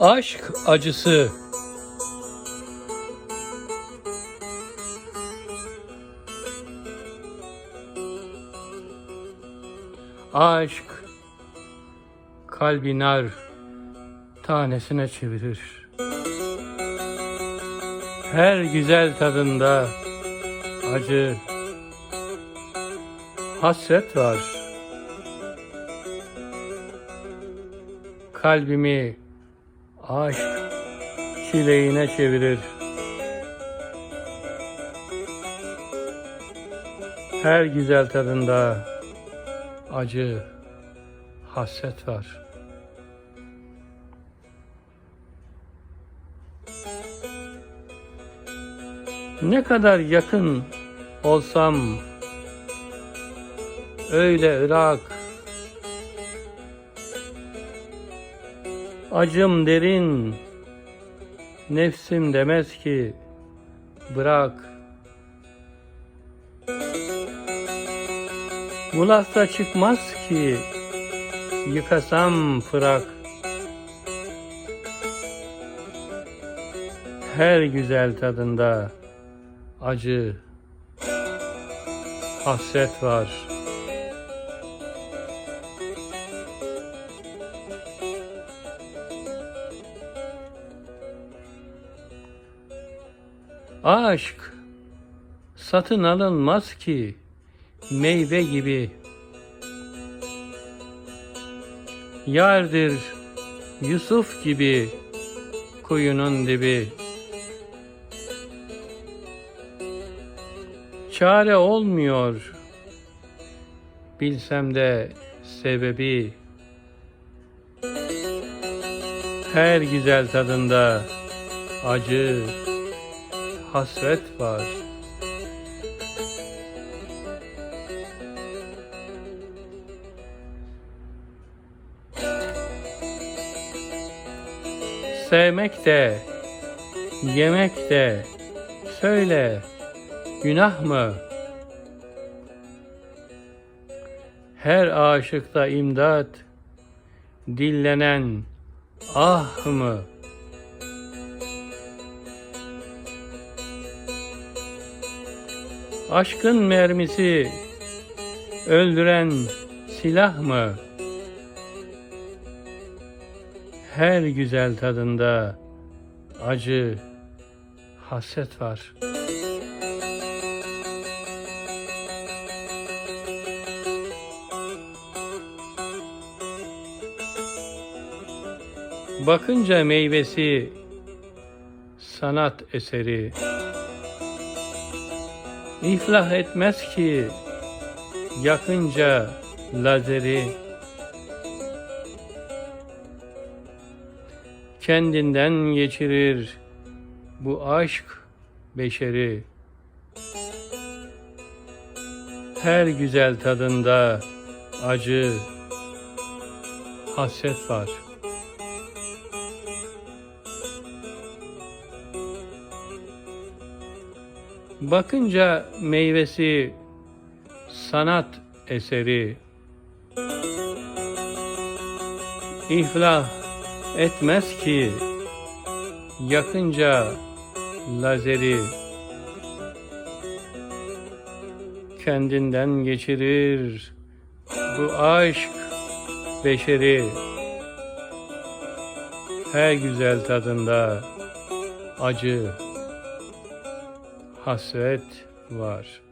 Aşk acısı Aşk kalbi nar tanesine çevirir. Her güzel tadında acı, hasret var. Kalbimi aşk çileğine çevirir. Her güzel tadında acı, hasret var. Ne kadar yakın olsam öyle Irak Acım derin nefsim demez ki bırak Bu lafta çıkmaz ki yıkasam fırak Her güzel tadında acı, hasret var. Aşk satın alınmaz ki meyve gibi. Yardır Yusuf gibi kuyunun dibi. Çare olmuyor. Bilsem de sebebi her güzel tadında acı, hasret var. Sevmek de, yemek de, söyle, günah mı? Her aşıkta imdat, dillenen ah mı? Aşkın mermisi öldüren silah mı? Her güzel tadında acı, hasret var. Bakınca meyvesi sanat eseri İflah etmez ki yakınca lazeri Kendinden geçirir bu aşk beşeri Her güzel tadında acı, hasret var. Bakınca meyvesi sanat eseri. İflah etmez ki yakınca lazeri. Kendinden geçirir bu aşk beşeri. Her güzel tadında acı hasret var.